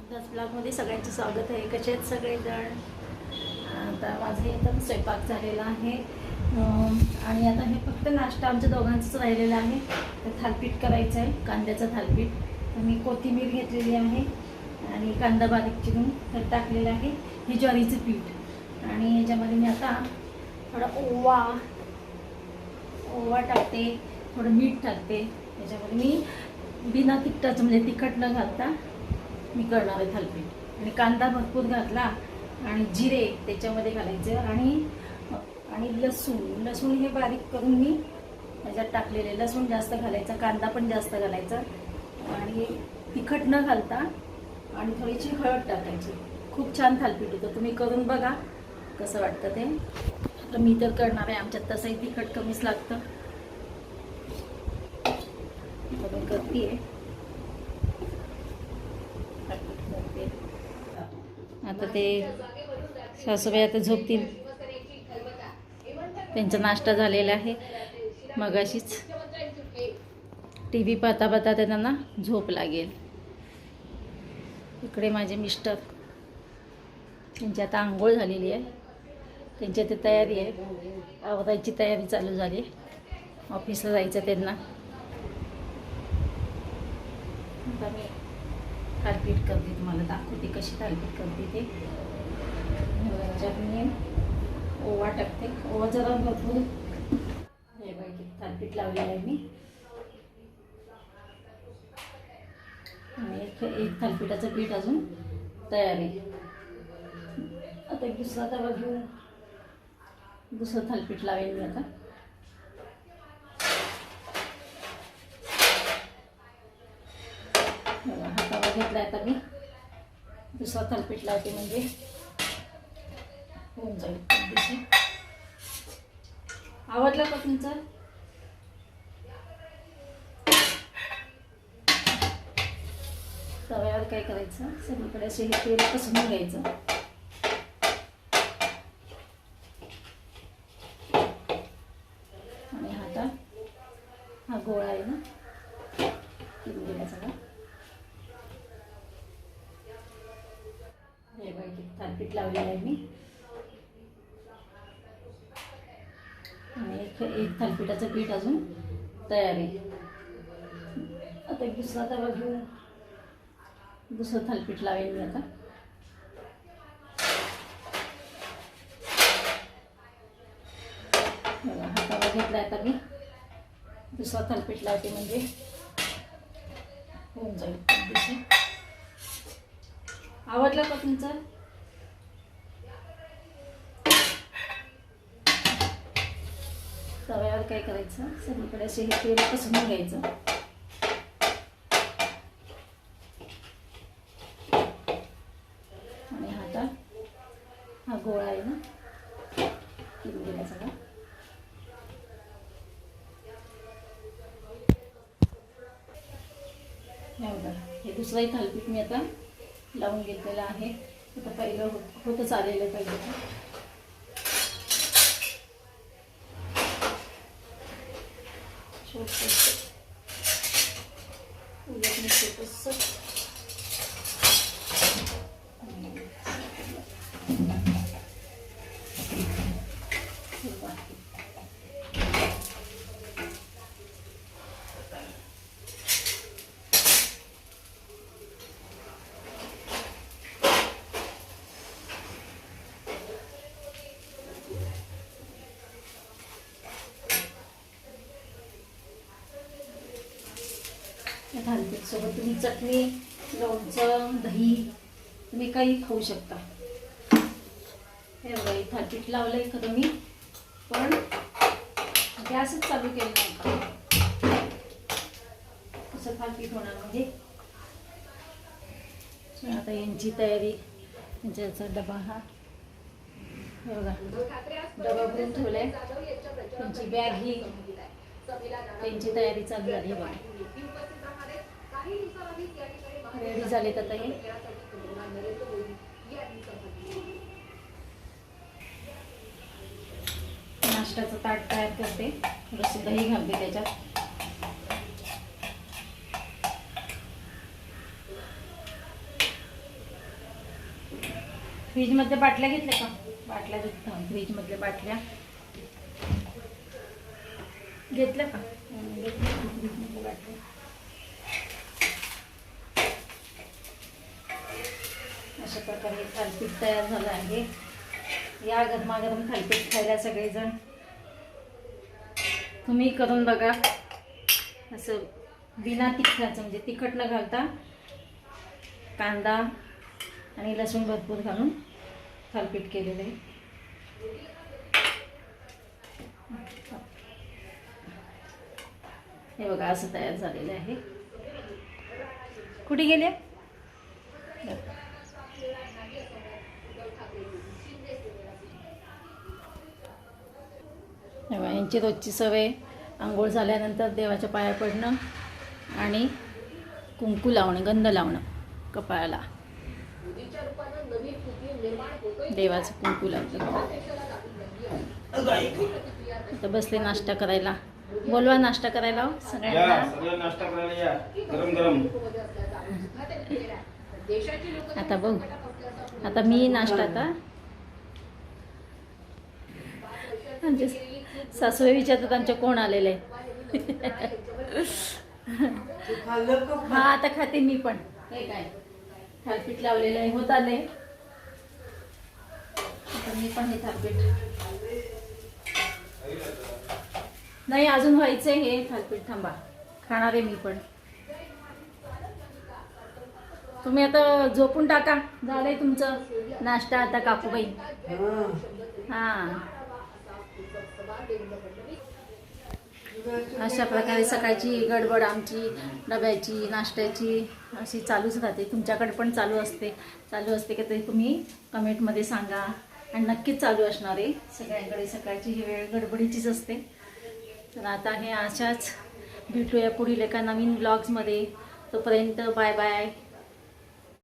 दस ब्लॉगमध्ये सगळ्यांचं स्वागत आहे. कसे आहेत सगळेजण? आता माझं हे आता स्वयंपाक झालेला आहे. आणि आता हे फक्त नाश्ता आमच्या दोघांचंच राहिलेला आहे. तर थालपीठ करायचं आहे कांद्याचं थालपीठ. तर मी कोथिंबीर घेतलेली आहे आणि कांदा बारीक चिरून तर टाकलेलं आहे. हे ज्वारीचं पीठ. आणि ह्याच्यामध्ये मी आता थोडा ओवा ओवा टाकते थोडं मीठ टाकते. त्याच्यामध्ये मी बिना तिखटाचं म्हणजे तिखट न घालता मी करणार आहे थालपीठ. आणि कांदा भरपूर घातला आणि जिरे त्याच्यामध्ये घालायचं आणि आणि लसूण. लसूण हे बारीक करून मी त्याच्यात टाकलेले लसूण जास्त घालायचा कांदा पण जास्त घालायचा. आणि तिखट न घालता आणि थोडीशी हळद टाकायची. खूप छान थालपीठ होतं. तुम्ही करून बघा कसं वाटतं ते. आता मी तर करणार आहे. आमच्यात तसंही तिखट कमीच लागतं. करते आहे करते तर ते सासूबाई आता झोपतील. त्यांचा नाश्ता झालेला आहे. मगाशीच टी व्ही पाहता पाहता त्यांना झोप लागेल. इकडे माझे मिस्टर. त्यांची आता आंघोळ झालेली आहे. त्यांची आता तयारी आहे. आवरायची तयारी चालू झाली. ऑफिसला जायचं त्यांना. आता मी थालपीठ करते तुम्हाला दाखवते कशी थालपीठ करते ते. ह्याच्यात मी ओवा टाकते. ओवा जरा भरपूर. हे बघा थालपीठ लावलेलं आहे मी. आणि एक एक थालपीठाचं पीठ अजून तयार आहे. आता एक दुसरा तवा घेऊन दुसरं थालपीठ लावेल मी आता बघा, घेतला आता मी. दुसरा तलपीठ लावते म्हणजे. होऊन जाईल पद्धतशीर. आवडलं का तुमचं? तव्यावर काय करायचं? सगळीकडे असे हे तेल पसरून घ्यायचं आणि हा आता हा गोळा आहे ना किती गेला सगळा हे मार्केट लावलेलं आहे मी. आणि एक एक थालपिठाचं पीठ अजून तयार आहे. आता एक दुसरा तवा घेऊन दुसरं थालपीठ लावेल मी आता. बघा, हा तवा घेतला आता मी. दुसरा थालपीठ लावते म्हणजे. होऊन जाईल. आवडला आवडलं का तुमचं तव्यावर काय करायचं? सगळीकडे असे हे तेल पसरून घ्यायचं. आणि हा आता हा गोळा आहे ना? किती गेला सगळा हे दुसरंही थालपीठ मी आता लावून घेतलेलं आहे. आता पहिलं होतच आलेलं आहे पहिलं तर. छोटंसं. उलट मी छोटंसं. हे बघा. या तुम्ही चटणी लोणचं दही तुम्ही काही खाऊ शकता. हे बघा हे थालीपीठ लावलंय खरं मी पण गॅसच चालू केलं नव्हता. कसं थालीपीठ होणार म्हणजे? आता यांची तयारी यांच्याचा डबा हा. बघा डबा भरून ठेवलाय. त्यांची बॅग ही त्यांची तयारी चालू झाली बघा. रेडी झालेत आता हे? नाश्त्याचं ताट तयार करते. थोडंसं दही घालते त्याच्यात. फ्रीजमधल्या बाटल्या घेतल्या का? बाटल्या घेतल्या फ्रीजमधल्या बाटल्या. घेतल्या का? बाटल्या. अशा प्रकारे थालपीठ तयार झालं आहे. या गरमागरम थालपीठ खायला सगळेजण तुम्ही करून बघा. असं बिना तिखटाचं म्हणजे तिखट न घालता कांदा आणि लसूण भरपूर घालून थालपीठ केलेलं आहे. हे बघा असं तयार झालेलं आहे. कुठे गेले? तेव्हा यांची रोजची सवय आंघोळ झाल्यानंतर देवाच्या पाया पडणं आणि कुंकू लावणं गंध लावणं कपाळाला. देवाचं कुंकू लावलं. आता बसले नाश्ता करायला. बोलवा नाश्ता करायला हो सगळ्यांना. सगळं नाश्ता करायला या. गरम गरम. आता बघ. आता मी नाश्ता आता आमचे सासूबाई विचारतात आमच्या कोण आलेले हा आता खाते मी पण. हे काय? थालपीठ लावलेलं आहे होत आले मी पण हे थालपीठ नाही अजून व्हायचंय हे थालपीठ थांबा. खाणार आहे मी पण. तुम्ही आता झोपून टाका झालंय तुमचं नाश्ता आता काकूबाई. हा. अशा प्रकारे सकाळची गडबड आमची डब्याची नाश्त्याची अशी चालूच राहते. तुमच्याकडे पण चालू असते. चालू असते का ते तुम्ही कमेंटमध्ये सांगा. आणि नक्कीच चालू असणार आहे. सगळ्यांकडे सकाळची ही वेळ गडबडीचीच असते. तर आता हे अशाच भेटूया पुढील एका नवीन ब्लॉग्समध्ये तोपर्यंत बाय बाय